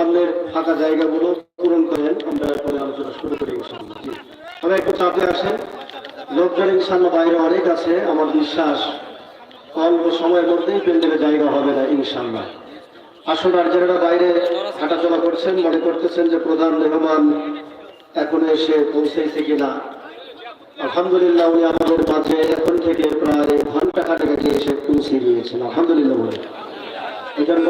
সামনের ফাঁকা জায়গাগুলো পূরণ করেন। আমরা পরে আলোচনা শুরু করি তবে একটু চাপে আসেন। লোকজন ইনশাল্লাহ বাইরে অনেক আছে। আমার বিশ্বাস, অল্প সময়ের মধ্যেই প্যান্ডেলে জায়গা হবে না ইনশাল্লাহ আসলে আর যারা বাইরে হাঁটাচলা করছেন, মনে করতেছেন যে প্রধান মেহমান এখন এসে পৌঁছেছে কিনা, আলহামদুলিল্লাহ উনি আমাদের মাঝে এখন থেকে প্রায় ঘণ্টা আগে এসে পৌঁছে দিয়েছেন আলহামদুলিল্লাহ এই জন্য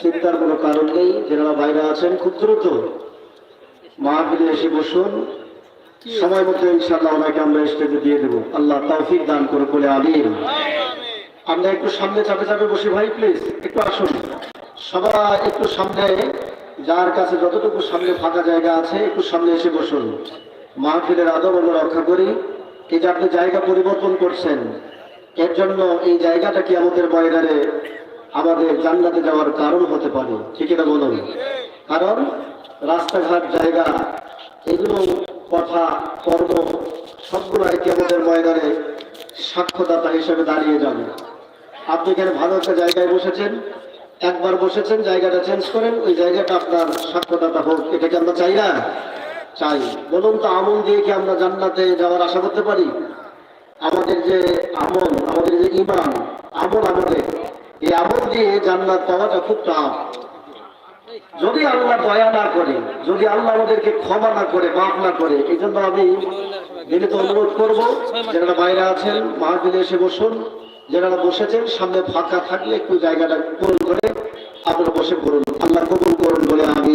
চিন্তার কোনো কারণ নেই যারা বাইরে আছেন খুব দ্রুত মাহফিলে এসে বসুন। সময় মতো ইনশাআল্লাহ ওনাকে আমরা স্টেজে দিয়ে দেবো। আল্লাহ তৌফিক দান করে বলে আমিন। আমরা একটু সামনে চাপে চাপে বসি ভাই প্লিজ একটু আসুন। সবাই একটু সামনে যার কাছে যতটুকু সামনে ফাঁকা জায়গা আছে একটু সামনে এসে বসুন। মাহফিলের আদব আমরা রক্ষা করি। এই যে আপনি জায়গা পরিবর্তন করছেন এর জন্য এই জায়গাটা কি আমাদের ময়দানে আমাদের জান্নাতে যাওয়ার কারণ হতে পারে। ঠিক এটা বলুন। কারণ রাস্তাঘাট, জায়গা, এগুলো কথা কর্ম সবগুলো আর কি আমাদের ময়দানে সাক্ষ্যদাতা হিসেবে দাঁড়িয়ে যাবে। আপনি এখানে ভালো একটা জায়গায় বসেছেন, একবার বসেছেন, জায়গাটা চেঞ্জ করেন, ওই জায়গাটা আপনার সাক্ষ্যদাতা হোক। এটা কি আমরা চাই না? চাই। বলুন তো, আমল দিয়ে কি আমরা জান্নাতে যাওয়ার আশা করতে পারি? আমাদের যে আমল, আমাদের যে ইমান আমল আমাদের এই আমল দিয়ে পাওয়াটা খুব টাফ। যদি আল্লাহ দয়া না করে, যদি আল্লাহ আমাদেরকে ক্ষমা না করে, মাফ না করে এই জন্য আমি বিনীত অনুরোধ করব, যারা বাইরে আছেন, মাহফিলে এসে বসুন, যারা বসেছেন, সামনে ফাঁকা থাকলে একটু জায়গাটা পূরণ করে আপনারা বসে পড়ুন। আল্লাহ কবুল করুন বলে আমি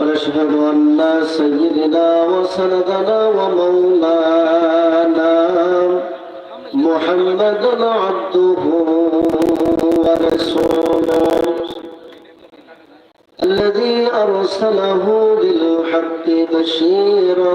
ونشهد أن سيدنا وسندنا ومولانا محمدا عبده ورسوله الذي أرسله بالحق بشيرا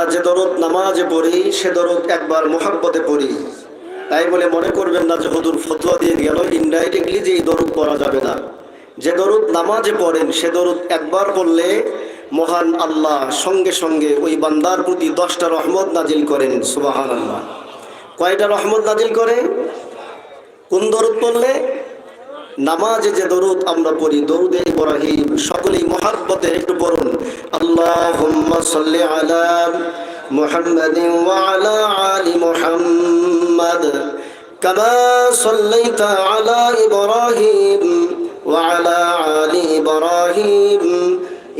আমরা যে দরদ নামাজে পড়ি, সে দরদ একবার মোহাব্বতে পড়ি। তাই বলে মনে করবেন না যে হুদুর ফতোয়া দিয়ে গেল ইনডাইরেক্টলি যে এই দরদ পড়া যাবে না। যে দরদ নামাজে পড়েন, সে দরদ একবার পড়লে মহান আল্লাহ সঙ্গে সঙ্গে ওই বান্দার প্রতি দশটা রহমত নাজিল করেন সুবাহান আল্লাহ কয়টা রহমত নাজিল করে? কোন দরদ পড়লে? নামাজে যে দরুদ আমরা পড়ি দরুদে ইব্রাহিম সকলেই মহাব্বতে একটু পড়ুন আল্লাহুম্মা সাল্লি আলা মুহাম্মাদিন ওয়া আলা আলি মুহাম্মাদ কামা সাল্লাইতা আলা ইব্রাহিম ওয়া আলা আলি ইব্রাহিম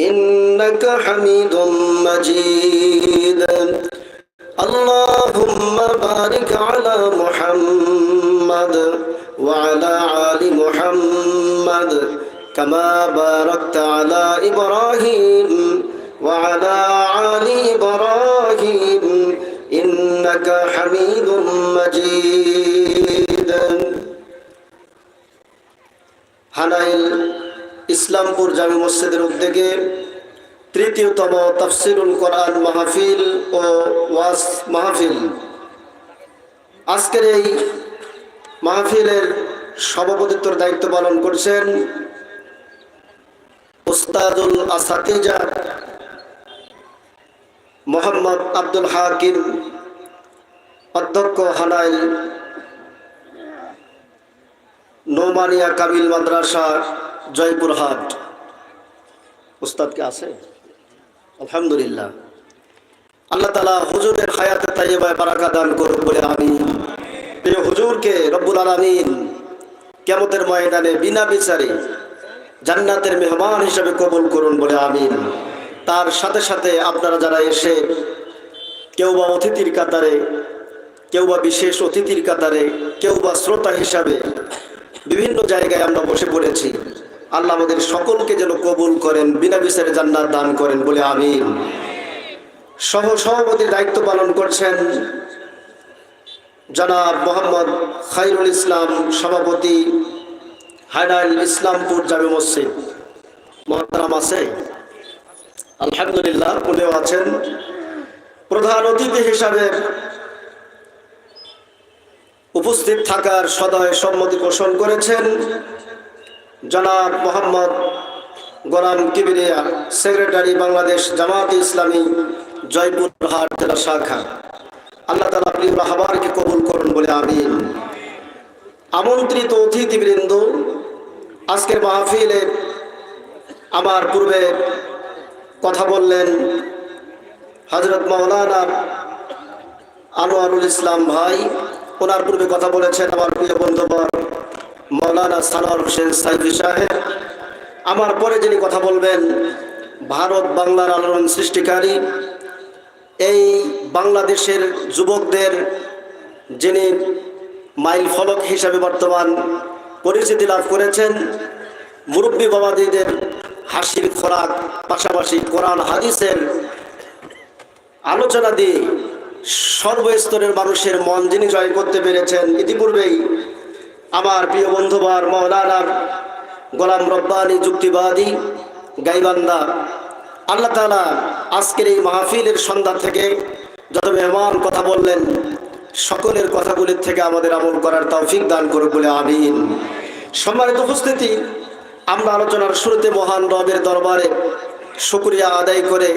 ইন্নাকা হামিদুম মাজিদ اللهم بارك كما باركت على إبراهيم وعلى آل إبراهيم إنك حميد مجيد হানাইল ইসলামপুর জামি মসজিদের উদ্যোগে তৃতীয়তম তফসিরুল কোরআন মাহফিল ও ওয়াস মাহফিল আজকের এই মাহফিলের সভাপতিত্বর দায়িত্ব পালন করছেন উস্তাদুল আসাতিজা মোহাম্মদ আব্দুল হাকিম অধ্যক্ষ হানাইল নৌমানিয়া কাবিল মাদ্রাসা জয়পুরহাট উস্তাদ কে আছে? আলহামদুলিল্লাহ। আল্লাহ তালা হুজুরের হায়াতে তাইবায় বারাকা দান করুন বলে আমি হুজুরকে রব্বুল আলমিন কেমতের ময়দানে বিনা বিচারে জান্নাতের মেহমান হিসেবে কবুল করুন বলে আমিন। তার সাথে সাথে আপনারা যারা এসে কেউ বা অতিথির কাতারে, কেউ বা বিশেষ অতিথির কাতারে, কেউ বা শ্রোতা হিসাবে বিভিন্ন জায়গায় আমরা বসে পড়েছি। আল্লাহ আমাদের সকলকে যেন কবুল করেন, বিনা বিচারে জান্নাত দান করেন বলে আমিন। সহ সভাপতির দায়িত্ব পালন করছেন জনাব মোহাম্মদ খাইরুল ইসলাম সভাপতি হাইডাইল ইসলামপুর জামে মসজিদ। মহতারাম আছে? আলহামদুলিল্লাহ, উনিও আছেন। প্রধান অতিথি হিসাবে উপস্থিত থাকার সদয় সম্মতি পোষণ করেছেন জনাব মোহাম্মদ গোলাম কিবিরিয়া, সেক্রেটারি বাংলাদেশ জামাত ইসলামী জয়পুরহাট জেলা শাখা। আল্লাহ তালা প্রিয় রাহবারকে কবুল করুন বলে আমিন। আমন্ত্রিত অতিথিবৃন্দ আজকের মাহফিলে আমার পূর্বে কথা বললেন হজরত মৌলানা আনোয়ারুল ইসলাম ভাই। ওনার পূর্বে কথা বলেছেন আমার প্রিয় বন্ধুবর মৌলানা সানোয়ার হোসেন সাইফি সাহেব। আমার পরে যিনি কথা বলবেন, ভারত বাংলার আলোড়ন সৃষ্টিকারী এই বাংলাদেশের যুবকদের যিনি মাইল ফলক হিসাবে বর্তমান পরিচিতি লাভ করেছেন মুরব্বী বাবাদিদের হাসির খোরাক, পাশাপাশি কোরআন, হাদিসের আলোচনা দিয়ে সর্বস্তরের মানুষের মন যিনি জয় করতে পেরেছেন। ইতিপূর্বেই আমার প্রিয় বন্ধুবার মৌলানা গোলাম রব্বানি যুক্তিবাদী গাইবান্দা আল্লাহ তালা আজকের এই মাহফিলের সন্ধ্যা থেকে যত মেহমান কথা বললেন সকলের কথাগুলির থেকে আমাদের আমল করার তৌফিক দান করুক বলে আমিন। সম্মানিত উপস্থিতি, আমরা আলোচনার শুরুতে মহান রবের দরবারে শুক্রিয়া আদায় করে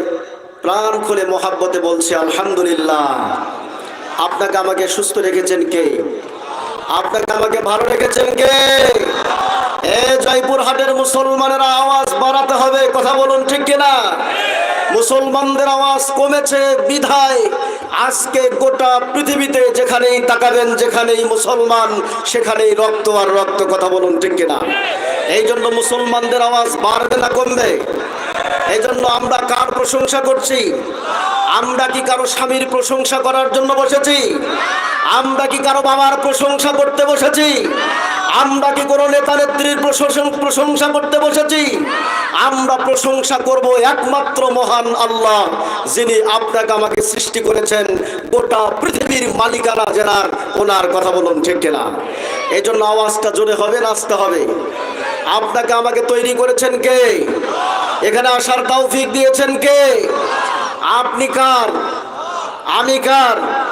প্রাণ খুলে মহাব্বতে বলছি, আলহামদুলিল্লাহ। আপনাকে আমাকে সুস্থ রেখেছেন কে? আপনাকে আমাকে ভালো রেখেছেন কে? এ জয়পুর হাটের মুসলমানের আওয়াজ বাড়াতে হবে, কথা বলুন ঠিক কিনা? মুসলমানদের আওয়াজ কমেছে, বিধায় আজকে গোটা পৃথিবীতে যেখানেই তাকাবেন, যেখানেই মুসলমান, সেখানেই রক্ত আর রক্ত কথা বলুন, ঠিক কিনা? এই জন্য মুসলমানদের আওয়াজ বাড়বে না কমবে? এই জন্য আমরা কার প্রশংসা করছি? আমরা কি কারও স্বামীর প্রশংসা করার জন্য বসেছি? আমরা কি কারও বাবার প্রশংসা করতে বসেছি? আমরা কি কোনো নেতা নেত্রীর প্রশংসা- করতে বসেছি? আমরা প্রশংসা করব একমাত্র মহান আল্লাহ, যিনি আপনাকে আমাকে সৃষ্টি করেছেন। গোটা পৃথিবীর মালিকানা জেনার ওনার কথা বলুন, ঠিক কিনা? এই জন্য আওয়াজটা জোরে হবে, নাচতে হবে। আপনাকে আমাকে তৈরি করেছেন কে? এখানে আসার তৌফিক দিয়েছেন কে? আপনি কার? আমি কার?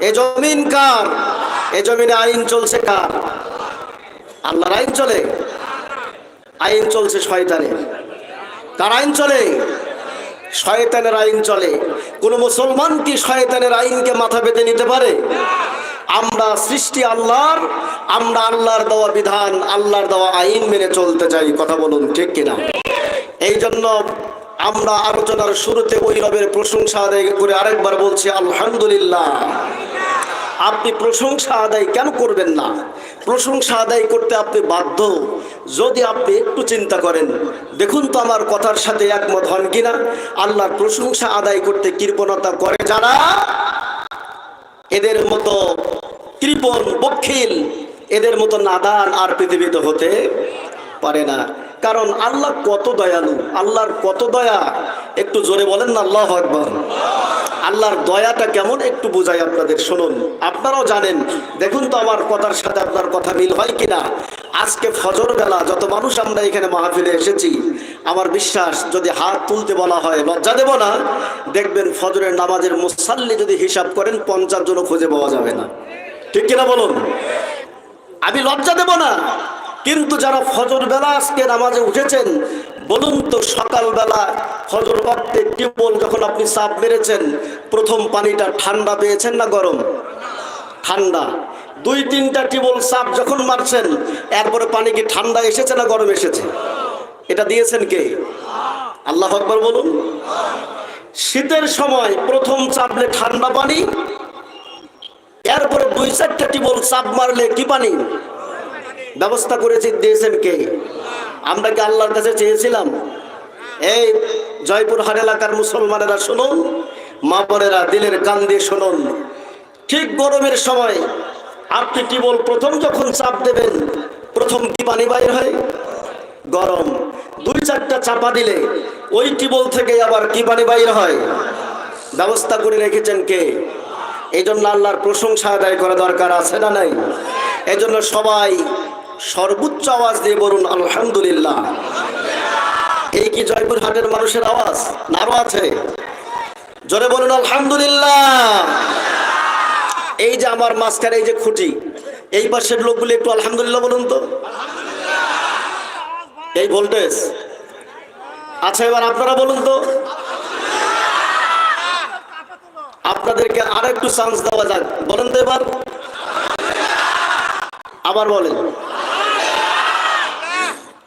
এ জমিন কার? এ জমিনে আইন চলছে কার? আল্লাহর আইন চলে। আইন চলছে শয়তানের। তার আইন চলে? শয়তানের আইন চলে। কোন মুসলমান কি শয়তানের আইনকে মাথা পেতে নিতে পারে? আমরা সৃষ্টি আল্লাহর, আমরা আল্লাহর দেওয়া বিধান, আল্লাহর দেওয়া আইন মেনে চলতে চাই, কথা বলুন ঠিক কিনা? এই জন্য আমরা আলোচনার শুরুতে ওই রবের প্রশংসা করে আরেকবার বলছি, আলহামদুলিল্লাহ। আপনি প্রশংসা আদায় কেন করবেন না? প্রশংসা আদায় করতে আপনি বাধ্য। যদি আপনি একটু চিন্তা করেন, দেখুন তো আমার কথার সাথে একমত হন কিনা। আল্লাহর প্রশংসা আদায় করতে কৃপণতা করে যারা, এদের মতো কৃপণ বক্ষিল এদের মতো নাদান আর পৃথিবীতে হতে পারে না। কারণ আল্লাহ কত দয়ালু, আল্লাহর কত দয়া। একটু জোরে বলেন না, আল্লাহ আকবর। আল্লাহর দয়াটা কেমন একটু বোঝাই আপনাদের, শুনুন। আপনারাও জানেন, দেখুন তো আমার কথার সাথে আপনার কথা মিল হয় কিনা। আজকে ফজর বেলা যত মানুষ আমরা এখানে মাহফিলে এসেছি, আমার বিশ্বাস যদি হাত তুলতে বলা হয়, লজ্জা দেব না। দেখবেন ফজরের নামাজের মুসাল্লি যদি হিসাব করেন, পঞ্চাশ জনও খুঁজে পাওয়া যাবে না। ঠিক কিনা বলুন? আমি লজ্জা দেব না। কিন্তু যারা ফজর বেলা আজকে নামাজে উঠেছেন বলুন তো, সকালবেলা ফজর রক্তে টিউবওয়েল যখন আপনি চাপ মেরেছেন, প্রথম পানিটা ঠান্ডা পেয়েছেন না গরম? ঠান্ডা। দুই তিনটা টিউবওয়েল চাপ যখন মারছেন, এরপরে পানি কি ঠান্ডা এসেছে না গরম এসেছে? এটা দিয়েছেন কে? আল্লাহ আকবর বলুন। শীতের সময় প্রথম চাপলে ঠান্ডা পানি, এরপরে দুই চারটা টিউবওয়েল চাপ মারলে কি পানি? ব্যবস্থা করেছে, দিয়েছেন কে? আমরা কি আল্লাহর কাছে চেয়েছিলাম? এই জয়পুর হাট এলাকার মুসলমানেরা শুনুন, মা বোনেরা দিলের কান দিয়ে শুনুন। ঠিক গরমের সময় আপনি টিবল প্রথম যখন চাপ দেবেন, প্রথম কি পানি বাইর হয়? গরম। দুই চারটা চাপা দিলে ওই টিবল থেকে আবার কি পানি বাইর হয়? ব্যবস্থা করে রেখেছেন কে? এই জন্য আল্লাহর প্রশংসা আদায় করা দরকার আছে না নাই? এই জন্য সবাই সর্বোচ্চ আওয়াজ দিয়ে বলুন, আলহামদুলিল্লাহ। এই কি জয়পুর হাটের মানুষের আওয়াজ? আরও আছে। জোরে বলুন, আলহামদুলিল্লাহ। এই যে আমার মাঝখানে এই যে খুঁটি, এই পাশের লোকগুলি একটু আলহামদুলিল্লাহ বলুন তো। এই ভোল্টেজ। আচ্ছা এবার আপনারা বলুন তো। আপনাদেরকে আর একটু চান্স দেওয়া যাক। বলেন তো এবার। আবার বলেন।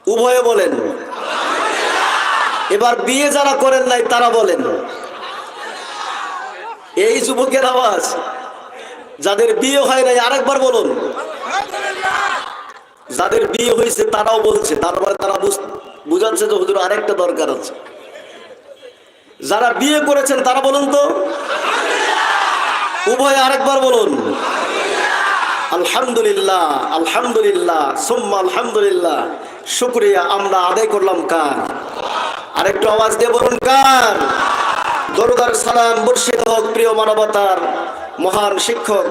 উভয়ে বলেন। এবার বিয়ে যারা করেন নাই, তারা বলেন। এই যুবকের আওয়াজ, যাদের বিয়ে হয় নাই, আরেকবার বলুন। যাদের বিয়ে হয়েছে, তারাও বলছে তারপরে তারা বুঝ- বুঝাচ্ছে যে হুজুর আরেকটা দরকার আছে। যারা বিয়ে করেছেন, তারা বলুন তো। উভয় আরেকবার বলুন। আলহামদুলিল্লাহ আলহামদুলিল্লাহ, সুম্মা আলহামদুলিল্লাহ। শুক্রিয়া, আমরা আদায় করলাম কার? আরেকটু আওয়াজ দিয়ে বলুন কার? দরুদার সালাম বর্ষিত হোক প্রিয় মানবতার মহান শিক্ষক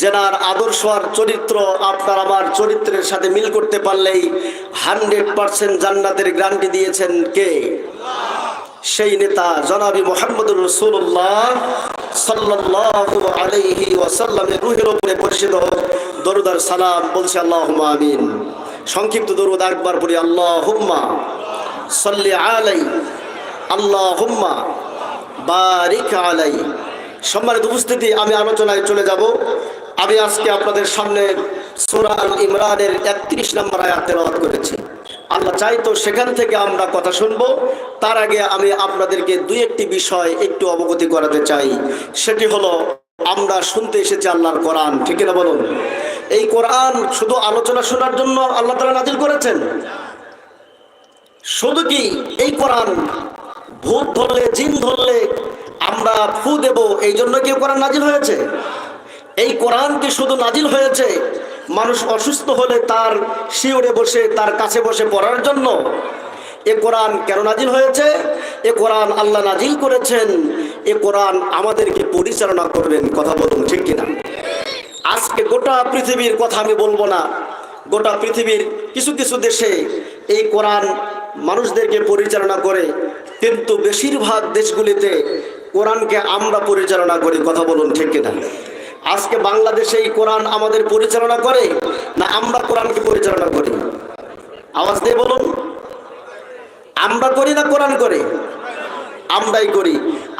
যেনার আদর্শ আর চরিত্র আপনার আমার চরিত্রের সাথে মিল করতে পারলেই হান্ড্রেড পার্সেন্ট জান্নাতের গ্যারান্টি দিয়েছেন কে? সেই নেতা জনাবি মোহাম্মদুর রসুল্লাহ সাল্লাল্লাহু আলাইহি ওয়াসাল্লামের রুহের উপরে পরিচিত হোক। দরুদার সালাম বলছে আল্লাহ আমিন। সংক্ষিপ্ত দরুদ একবার পড়ি আল্লাহ হুম্মা সাল্লি আলাই আল্লাহ হুম্মা বারিক আলাই। সম্মানিত উপস্থিতি, আমি আলোচনায় চলে যাব। আমি আজকে আপনাদের সামনে সুরান ইমরানের একত্রিশ নম্বর আয়াত তেলাওয়াত করেছি। আল্লাহ চাইতো সেখান থেকে আমরা কথা শুনব। তার আগে আমি আপনাদেরকে দুই একটি বিষয় একটু অবগতি করাতে চাই। সেটি হলো, আমরা শুনতে এসেছি আল্লাহর কোরআন, ঠিক না বলুন? এই কোরআন শুধু আলোচনা শোনার জন্য আল্লাহ তালা নাজিল করেছেন? শুধু কি এই কোরআন? ভূত ধরলে, জিন ধরলে আমরা ফু দেব, এই জন্য কি কোরআন নাজিল হয়েছে? এই কোরআন কি শুধু নাজিল হয়েছে? মানুষ অসুস্থ হলে তার শিওরে বসে, তার কাছে বসে পড়ার জন্য এ কোরআন কেন নাজিল হয়েছে? এ কোরআন আল্লাহ নাজিল করেছেন। এ কোরআন আমাদেরকে পরিচালনা করবেন, কথা বলুন, ঠিক কিনা? আজকে গোটা পৃথিবীর কথা আমি বলব না। গোটা পৃথিবীর কিছু কিছু দেশে এই কোরআন মানুষদেরকে পরিচালনা করে, কিন্তু বেশিরভাগ দেশগুলিতে কোরআনকে আমরা পরিচালনা করি, কথা বলুন ঠিক কিনা? আজকে বাংলাদেশে এই কোরআন আমাদের পরিচালনা করে, না আমরা কোরআনকে পরিচালনা করি? আওয়াজ দিয়ে বলুন। আমরা করি না কোরআন করে? আমরাই করি।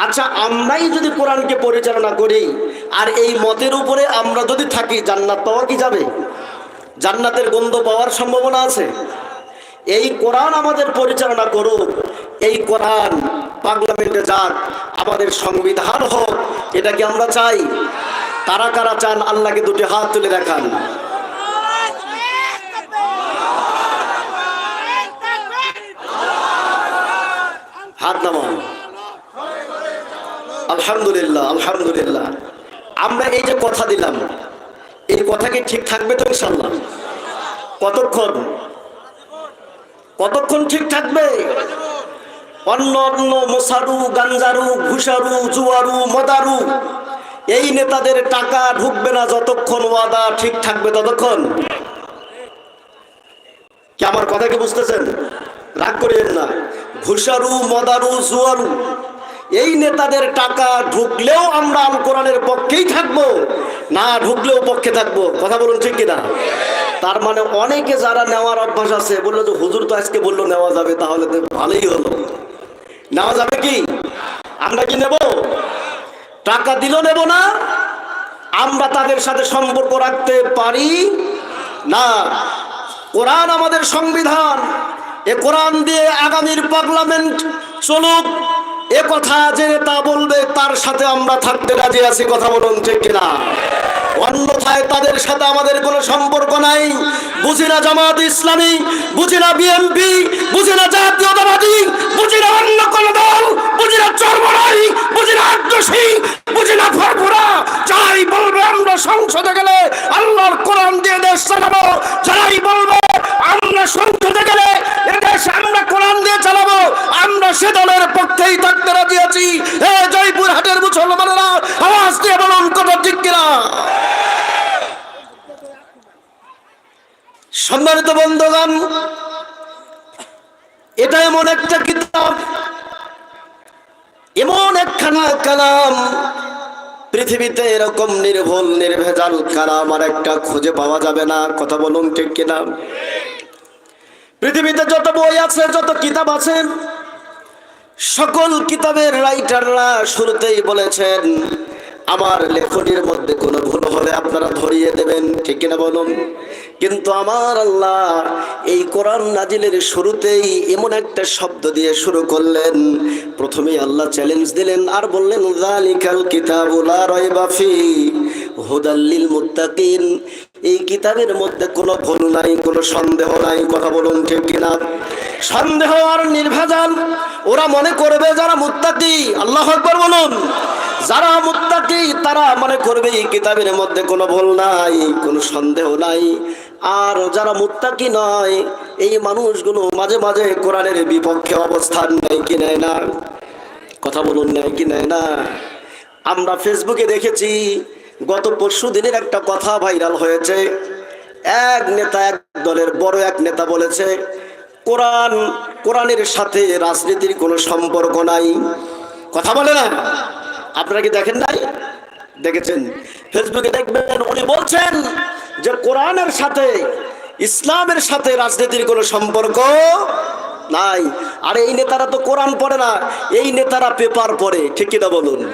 আচ্ছা আমরাই যদি কোরআনকে পরিচালনা করি, আর এই মতের উপরে আমরা যদি থাকি, জান্নাত পাওয়া কি যাবে? জান্নাতের গন্ধ পাওয়ার সম্ভাবনা আছে? এই কোরআন আমাদের পরিচালনা করুক, এই কোরআন পার্লামেন্টে যাক, আমাদের সংবিধান হোক, এটা কি আমরা চাই? তারা কারা চান আল্লাহকে দুটি হাত তুলে দেখান? হাত নামান। আলহামদুলিল্লাহ আলহামদুলিল্লাহ। আমরা এই যে কথা দিলাম, এই কথা কি ঠিক থাকবে তো ইনশাল্লাহ কতক্ষণ? কতক্ষণ ঠিক থাকবে? অন্য অন্য মশারু, গাঞ্জারু, ঘুষারু, জুয়ারু, মদারু, এই নেতাদের টাকা ঢুকবে না যতক্ষণ ওয়াদা ঠিক থাকবে ততক্ষণ। কি আমার কথা কি বুঝতেছেন? রাগ করিয়েন না। ঘুষারু, মদারু, জুয়ারু এই নেতাদের টাকা ঢুকলেও আমরা আল কোরআনের পক্ষেই থাকব, না ঢুকলেও পক্ষে থাকব। কথা বলুন ঠিক কিনা? তার মানে অনেকে যারা নেওয়ার অভ্যাস আছে, বলল যে হুজুর তো আজকে বলল নেওয়া যাবে, তাহলে তো ভালোই হলো। নেওয়া যাবে কি? আমরা কি নেব? টাকা দিল নেব না, আমরা তাদের সাথে সম্পর্ক রাখতে পারি না। কোরআন আমাদের সংবিধান। এ কোরআন দিয়ে আগামীর পার্লামেন্ট চলুক এ কথা যে তা বলবে, তার সাথে আমরা থাকতে রাজি আছি, কথা বলুন ঠিক কিনা? অন্যথায় তাদের সাথে আমাদের কোনো সম্পর্ক নাই। বুঝি না জামাত ইসলামী, বুঝি না বিএনপি, বুঝি না জাতীয়তাবাদী, বুঝি না অন্য কোন দল, বুঝি না চর্মনাই, বুঝি না আগ্রসী, বুঝি না ফরফরা যারাই বলবে আমরা সংসদে গেলে আল্লাহর কোরআন দিয়ে দেশ চালাবো যারাই বলবে আমরা সংসদে গেলে এদেশ আমরা কোরআন দিয়ে চালাবো। আমরা সে দলের পক্ষেই থাকতে রাজি আছি। হে জয়পুর হাটের মুসলমানেরা, আওয়াজ দিয়ে বলুন, কথা ঠিক কিনা? সম্মানিত বন্ধুগণ, এটা এমন একটা কিতাব, এমন একখানা কালাম পৃথিবীতে এরকম নির্ভুল, নির্ভেজাল কারা আমার একটা খুঁজে পাওয়া যাবে না? কথা বলুন ঠিক কিনা? পৃথিবীতে যত বই আছে, যত কিতাব আছে, সকল কিতাবের রাইটাররা শুরুতেই বলেছেন, আমার লেখটির মধ্যে কোনো ভুল হলে আপনারা ধরিয়ে দেবেন। ঠিক কিনা বলুন? কিন্তু আমার আল্লাহ এই কোরআন নাজিলের শুরুতেই এমন একটা শব্দ দিয়ে শুরু করলেন। প্রথমেই আল্লাহ চ্যালেঞ্জ দিলেন আর বললেন জালিকাল কিতাবুল লা রাইবা ফি হুদাল্লিল মুত্তাকিন। এই কিতাবের মধ্যে কোনো ভুল নাই, কোনো সন্দেহ নাই, কথা বলুন ঠিক কিনা? সন্দেহ আর নির্ভেজাল ওরা মনে করবে যারা মুত্তাকি, আল্লাহ আকবার বলুন। যারা মুত্তাকি, তারা মনে করবে এই কিতাবের মধ্যে কোনো ভুল নাই, কোনো সন্দেহ নাই। আর যারা মুত্তাকি নয়, এই মানুষগুলো মাঝে মাঝে কোরআনের বিপক্ষে অবস্থান নেয় কি নেয় না? কথা বলুন, নেয় কি নেয় না? আমরা ফেসবুকে দেখেছি, গত পরশু দিনের একটা কথা ভাইরাল হয়েছে। এক নেতা এক দলের বড় এক নেতা বলেছে, কোরআন, কোরআনের সাথে রাজনীতির কোনো সম্পর্ক নাই। কথা বলে না? আপনারা কি দেখেন নাই? দেখেছেন? ফেসবুকে দেখবেন উনি বলছেন যে কোরআনের সাথে, ইসলামের সাথে রাজনীতির কোনো সম্পর্ক নাই। আর এই নেতারা তো কোরআন পড়ে না, এই নেতারা পেপার পড়ে, ঠিক কিনা বলুন?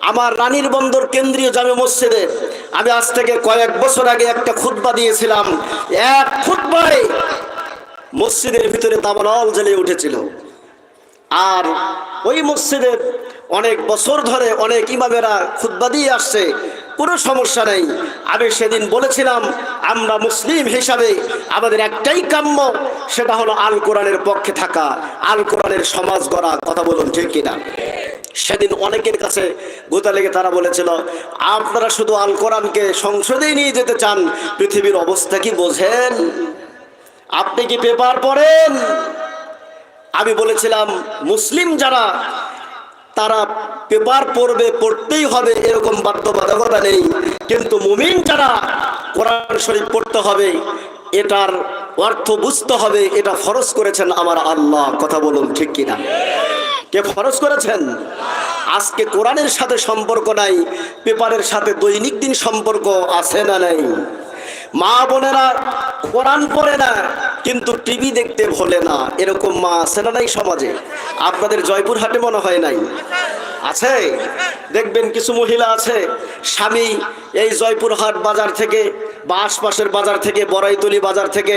আমার রানীর বন্দর কেন্দ্রীয় জামে মসজিদে আমি আজ থেকে কয়েক বছর আগে একটা খুতবা দিয়েছিলাম। এক খুতবায় মসজিদের ভিতরে তামাল জ্বেলে উঠেছিল। আর ওই মসজিদের অনেক বছর ধরে অনেক ইমামেরা খুতবা দিয়ে আসছে, কোনো সমস্যা নেই। আমি সেদিন বলেছিলাম, আমরা মুসলিম হিসাবে আমাদের একটাই কাম্য, সেটা হলো আল কোরআনের পক্ষে থাকা আল কোরআনের সমাজ গড়া, কথা বলুন ঠিক কিনা? সেদিন অনেকের কাছে গোতা লেগে তারা বলেছিল, আপনারা শুধু আল কোরআনকে সংসদেই নিয়ে যেতে চান, পৃথিবীর অবস্থা কি বোঝেন? আপনি কি পেপার পড়েন? আমি বলেছিলাম, মুসলিম যারা তারা পেপার পড়বে, পড়তেই হবে, এরকম বাধ্যবাধকতা নেই। কিন্তু মুমিন যারা কোরআন শরীফ পড়তে হবে, এটার অর্থ বুঝতে হবে, এটা ফরজ করেছেন আমার আল্লাহ। কথা বলুন ঠিক কিনা? কে ফরজ করেছেন? আজকে কোরআনের সাথে সম্পর্ক নাই, পেপারের সাথে দৈনিক দিন সম্পর্ক আছে না নাই? মা বোনেরা কোরআন পড়ে না, কিন্তু টিভি দেখতে ভোলে না। এরকম মা আছে না নাই সমাজে? আপনাদের জয়পুরহাটে মনে হয় নাই? আছে? দেখবেন কিছু মহিলা আছে, স্বামী এই জয়পুরহাট বাজার থেকে বা আশপাশের বাজার থেকে, বড়াইতলি বাজার থেকে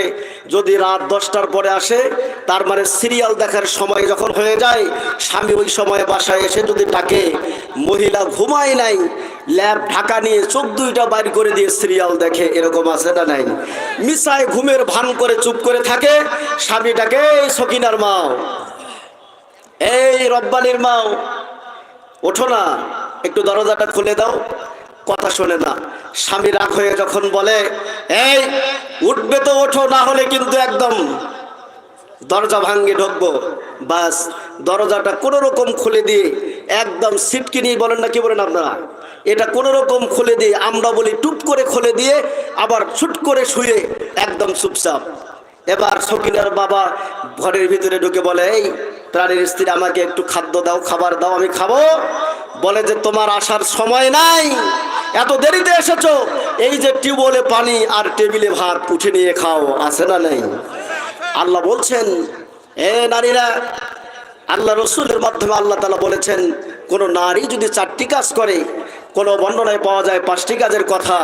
যদি রাত দশটার পরে আসে, তার মানে সিরিয়াল দেখার সময় যখন হয়ে যায়, স্বামী ওই সময় বাসায় এসে যদি ডাকে, মহিলা ঘুমায় নাই, ল্যাব ঢাকা নিয়ে চোখ দুইটা বাইর করে দিয়ে সিরিয়াল দেখে, এরকম আছে না নাই? মিসায় ঘুমের ভান করে চুপ করে থাকে স্বামীটাকে এই সকিনার মাও, এই রব্বানির মাও, ওঠো না, একটু দরজাটা খুলে দাও। কথা শোনে না। স্বামী রাগ হয়ে যখন বলে, এই, উঠবে তো ওঠো, না হলে কিন্তু একদম দরজা ভাঙ্গে ঢুকবো। বাস, দরজাটা কোনো রকম খুলে দিয়ে একদম সিটকে নিয়ে বলেন না, কি বলেন আপনারা? এটা কোনো রকম খুলে দিয়ে, আমরা বলি টুপ করে খুলে দিয়ে, আবার ছুট করে শুয়ে একদম চুপচাপ। এবার সকিনার বাবা ঘরের ভিতরে ঢুকে বলে, এই প্রাণীর স্ত্রী, আমাকে একটু খাদ্য দাও, খাবার দাও, আমি খাব। বলে যে, তোমার আসার সময় নাই। এত দেরিতে এসেছ। এই যে টিউবওয়েলে পানি আর টেবিলে ভাত, উঠে নিয়ে খাও। আছে না নেই? আল্লাহ বলছেন, এ নারীরা, আল্লাহ রসুলের মাধ্যমে আল্লাহ তালা বলেছেন, কোনো নারী যদি চারটি কাজ করে কোনো বর্ণনায় পাওয়া যায় পাঁচটি কাজের কথা।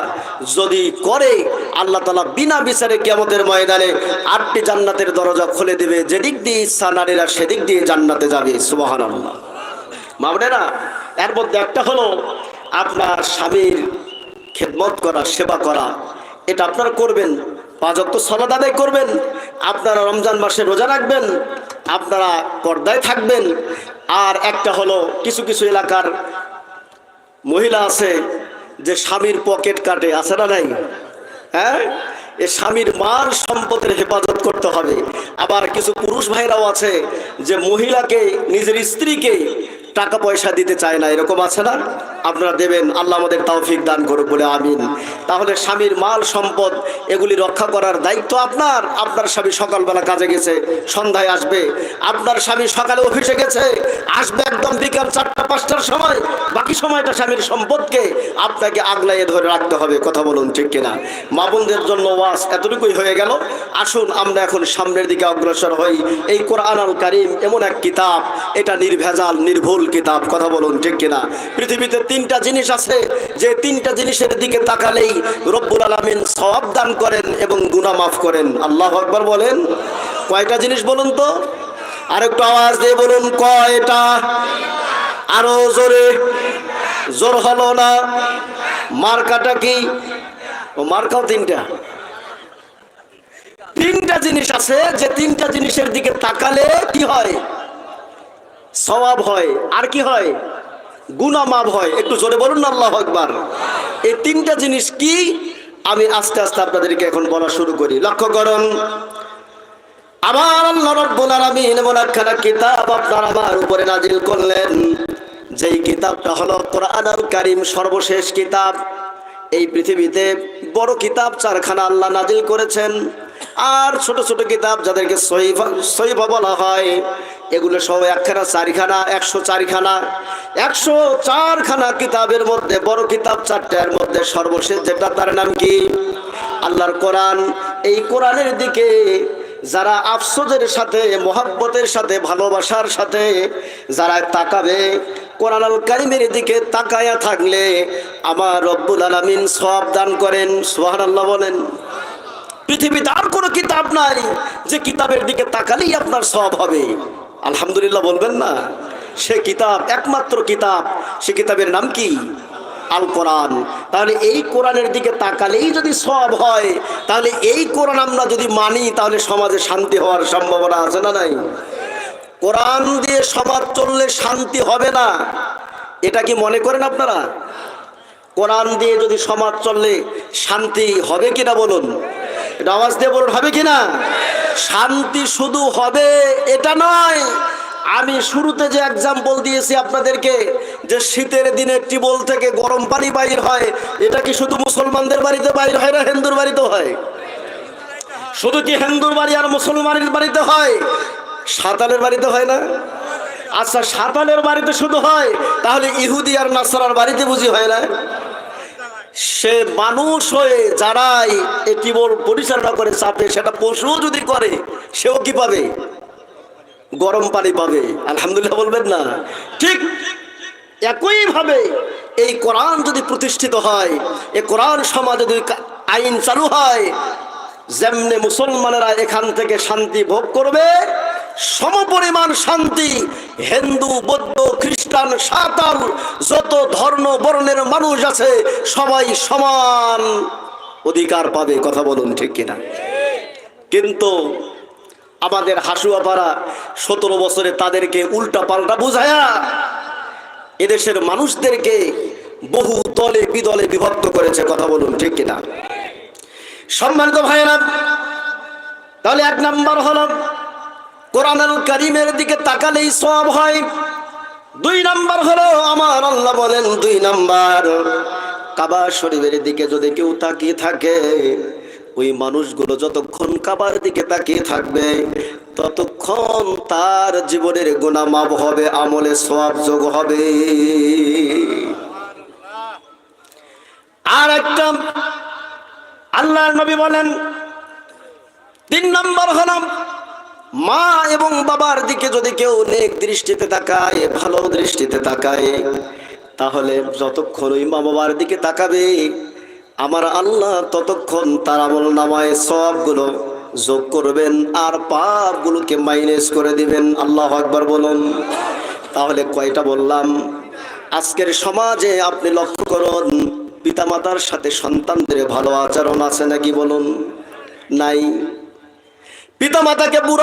যদি করে, আল্লাহ তালা বিনা বিচারে কেমতের ময়দানে আটটি জান্নাতের দরজা খুলে দেবে। যেদিক দিয়ে ইচ্ছা নারীরা সেদিক দিয়ে জান্নাতে যাবে। সুবাহান আল্লাহ মামনেরা এর মধ্যে একটা হলো আপনার স্বামীর খেদমত করা, সেবা করা। এটা আপনারা করবেন। পাঁচ অক্ট সলাদ আদায় করবেন। আপনারা রমজান মাসে রোজা রাখবেন। আপনারা পর্দায় থাকবেন। আর একটা হলো কিছু কিছু এলাকার মহিলা আছে যে স্বামীর পকেট কাটে, আছে না নাই? হ্যাঁ? এ স্বামীর মার সম্পদের হেফাজত করতে হবে। আবার কিছু পুরুষ ভাইরাও আছে যে মহিলাকে, নিজের স্ত্রীকে টাকা পয়সা দিতে চায় না, এরকম আছে না? আপনারা দেবেন, আল্লাহ আমাদের তৌফিক দান করুক বলে আমিন। তাহলে স্বামীর মাল, সম্পদ, এগুলি রক্ষা করার দায়িত্ব আপনার। আপনার স্বামী সকালবেলা কাজে গেছে, সন্ধ্যায় আসবে। আপনার স্বামী সকালে অফিসে গেছে, আসবে একদম বিকাল চারটা, পাঁচটার সময়। বাকি সময়টা স্বামীর সম্পদকে আপনাকে আগলাইয়ে ধরে রাখতে হবে, কথা বলুন ঠিক কিনা? মা বোনদের জন্য ওয়াজ এতটুকুই হয়ে গেল। আসুন, আমরা এখন সামনের দিকে অগ্রসর হই। এই কোরআন আল কারিম এমন এক কিতাব, এটা নির্ভেজাল, নির্ভুল। কিতাব, কথা বলুন, ঠিক কিনা? পৃথিবীতে তিনটা জিনিস আছে, যে তিনটা জিনিসের দিকে তাকালেই রব্বুল আলমিন সব দান করেন এবং গুনাহ মাফ করেন। আল্লাহ আকবর বলেন। কয়টা জিনিস বলুন তো? আর একটু আওয়াজ দিয়ে বলুন, কয়টা? আরও জোরে। জোর হলো না? মার্কাটা কি? ও, মার্কাও তিনটা। তিনটা জিনিস আছে, যে তিনটা জিনিসের দিকে তাকালে কি হয়? সওয়াব হয়। আর কি হয়? গুনা মাপ হয়। একটু জোরে বলুন না, আল্লাহ আকবার। এই তিনটা জিনিস কি? আমি আস্তে আস্তে আপনাদেরকে এখন বলা শুরু করি। লক্ষ্য করুন। আমার আল্লাহ রব্বুল আলামিন এমন একখানা কিতাব আপনার আমার উপরে নাজিল করলেন। যেই কিতাবটা হলো কোরআন আল কারিম সর্বশেষ কিতাব। এই পৃথিবীতে বড় কিতাব চারখানা আল্লাহ নাজিল করেছেন। আর ছোট ছোট কিতাব যাদেরকে সহিফা বলা হয়, এগুলো সব একখানা, চারিখানা, একশো চারিখানা, একশো চারখানা কিতাবের মধ্যে, বড় কিতাব চারটার মধ্যে সর্বশেষ যেটা, তার নাম কি? আল্লাহর কোরআন। এই কোরআনের দিকে যারা আফসোদের সাথে, মোহাব্বতের সাথে, ভালোবাসার সাথে যারা তাকাবে, কোরআন আল কারিমের দিকে তাকায়া থাকলে আমার রব্বুল আলমিন সব দান করেন। সোহান আল্লাহ বলেন। পৃথিবীতে আর কোনো কিতাব নাই যে কিতাবের দিকে তাকালেই আপনার সব হবে। আলহামদুলিল্লাহ বলবেন না? সে কিতাব, একমাত্র কিতাব, সে কিতাবের নাম কি? আল কোরআন। তাহলে এই কোরআনের দিকে তাকালেই যদি সব হয়, তাহলে এই কোরআন আমরা যদি মানি, তাহলে সমাজে শান্তি হওয়ার সম্ভাবনা আছে না নাই? কোরআন দিয়ে সমাজ চললে শান্তি হবে না। এটা কি মনে করেন আপনারা? কোরআন দিয়ে যদি সমাজ চললে শান্তি হবে কিনা বলুন। এটা আওয়াজ দিয়ে বলুন, হবে কিনা? শান্তি শুধু হবে, এটা নয়। আমি শুরুতে যে এক্সাম্পল দিয়েছি আপনাদেরকে, যে শীতের দিনে টিবল থেকে গরম পানি বাইর হয়, এটা কি শুধু মুসলমানদের বাড়িতে বাইর হয় না হিন্দুর বাড়িতে হয়? শুধু কি হিন্দুর বাড়ি আর মুসলমানের বাড়িতে হয়? সাঁতালের বাড়িতে হয় না? আচ্ছা সাঁতালের বাড়িতে শুধু হয়, তাহলে ইহুদি আর নাসারার বাড়িতে বুঝি হয় না? সে মানুষ হয়ে যারাই এটি পরিচালনা করে চাপে সেটা পশু যদি করে, সেও কি পাবে? গরম পানি পাবে। আলহামদুলিল্লাহ বলবেন না। ঠিক একইভাবে এই কোরআন যদি প্রতিষ্ঠিত হয়, এ কোরআন সমাজে যদি আইন চালু হয়, যেমনে মুসলমানেরা এখান থেকে শান্তি ভোগ করবে সমপরিমাণ শান্তি। হিন্দু, বৌদ্ধ, খ্রিস্টান সাঁতাল যত ধর্ম বর্ণের মানুষ আছে, সবাই সমান অধিকার পাবে, কথা বলুন ঠিক কিনা। কিন্তু আমাদের হাসুয়াপাড়া সতেরো বছরে তাদেরকে উল্টা পাল্টা বুঝায়া এদেশের মানুষদেরকে বহু দলে, বিদলে বিভক্ত করেছে, কথা বলুন ঠিক কিনা। সম্মানিত ভাইয়েরা, তাহলে এক নাম্বার হলো কোরআনুল করিমের দিকে তাকালেই সব হয়। দুই নাম্বার হলো, আমার আল্লাহ বলেন দুই নাম্বার, কাবা শরীফের দিকে যদি কেউ তাকিয়ে থাকে, ওই মানুষগুলো যতক্ষণ কাবার দিকে তাকিয়ে থাকবে, ততক্ষণ তার জীবনের গুণা মাপ হবে, আমলে সব যোগ হবে। আর একটা আল্লাহ নবী বলেন, তিন নম্বর হলাম মা এবং বাবার দিকে যদি কেউ নেক দৃষ্টিতে তাকায়, ভালো দৃষ্টিতে তাকায়, তাহলে যতক্ষণ ওই মা বাবার দিকে তাকাবে, আমার আল্লাহ ততক্ষণ তার আমল নামায় সবগুলো যোগ করবেন আর পাপগুলোকে মাইনাস করে দিবেন। আল্লাহ একবার বলুন। তাহলে কয়টা বললাম? আজকের সমাজে আপনি লক্ষ্য করুন, পিতামাতার সাথে সন্তানদের ভালো আচরণ আছে নাকি বলুন? নাই। পিতামাতাকে বুড়া